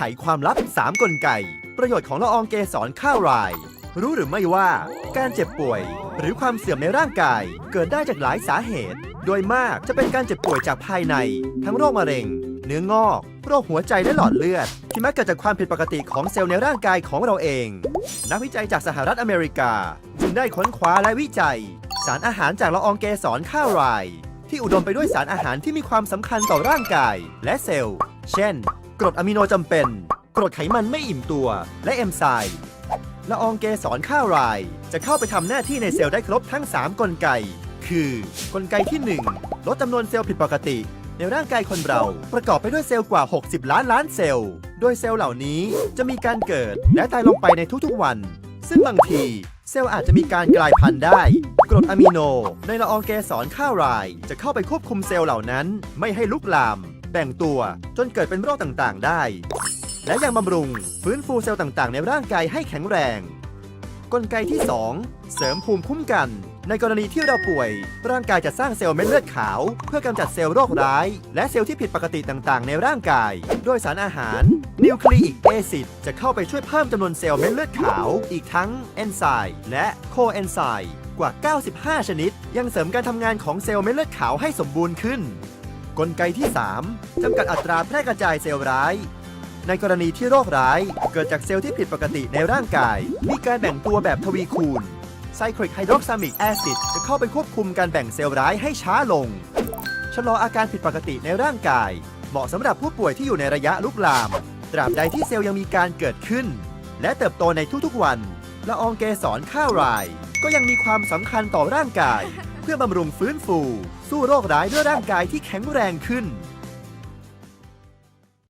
ไขความลับ 3 กลไก ประโยชน์ของละอองเกสรข้าวราย รู้หรือไม่ว่า การเจ็บป่วย หรือความเสื่อมในร่างกาย เกิดได้จากหลายสาเหตุ โดยมากจะเป็นการเจ็บป่วยจากภายใน ทั้งโรคมะเร็ง เนื้องอก โรคหัวใจและหลอดเลือด ที่มักเกิดจากความผิดปกติของเซลล์ในร่างกายของเราเอง นักวิจัยจากสหรัฐอเมริกา จึงได้ค้นคว้าและวิจัย สารอาหารจากละอองเกสรข้าวรายที่อุดมไปด้วยสารอาหารที่มีความสำคัญต่อร่างกายและเซลล์ เช่น กรดอะมิโนจำเป็น กรดไขมันไม่อิ่มตัว และเอนไซม์ละอองเกสรข้าวราย จะเข้าไปทำหน้าที่ในเซลล์ได้ครบทั้ง 3 กลไก คือ กลไกที่ 1 ลดจำนวนเซลล์ผิดปกติ ในร่างกายคนเราประกอบไปด้วยเซลล์กว่า 60 ล้านล้านเซลล์ โดยเซลล์เหล่านี้จะมีการเกิดและตายลงไปในทุกๆวัน ซึ่งบางทีเซลล์อาจจะมีการกลายพันธุ์ได้ กรดอะมิโน ในละอองเกสรข้าวราย จะเข้าไปควบคุมเซลล์เหล่านั้น ไม่ให้ลุกลาม แบ่งตัวจนเกิดเป็นโรคต่างๆ ได้ และยังบำรุงฟื้นฟูเซลล์ต่างๆ ในร่างกายให้แข็งแรง กลไกที่ 2 เสริมภูมิคุ้มกัน ในกรณีที่เราป่วย ร่างกายจะสร้างเซลล์เม็ดเลือดขาว เพื่อกำจัดเซลล์โรคร้าย และเซลล์ที่ผิดปกติต่างๆ ในร่างกาย โดยสารอาหารนิวคลีอิกแอซิดจะเข้าไปช่วยเพิ่มจำนวนเซลล์เม็ดเลือดขาว อีกทั้งเอนไซม์และโคเอนไซม์กว่า 95 ชนิด ยังเสริมการทำงานของเซลล์เม็ดเลือดขาวให้สมบูรณ์ขึ้น กลไกที่ 3 จำกัดอัตราแพร่กระจายเซลล์ร้าย ในกรณีที่โรคร้ายเกิดจากเซลล์ที่ผิดปกติในร่างกาย มีการแบ่งตัวแบบทวีคูณไซคลิกไฮดรอกซามิกแอซิดจะเข้าไปควบคุมการแบ่งเซลล์ร้ายให้ช้าลง ชะลออาการผิดปกติในร่างกาย เหมาะสำหรับผู้ป่วยที่อยู่ในระยะลุกลาม ตราบใดที่เซลล์ยังมีการเกิดขึ้น และเติบโตในทุกๆวันละอองเกสรข้าวราย ก็ยังมีความสำคัญต่อร่างกาย พื่อบำรุงฟื้นฟู สู้โรคร้ายด้วยร่างกายที่แข็งแรงขึ้น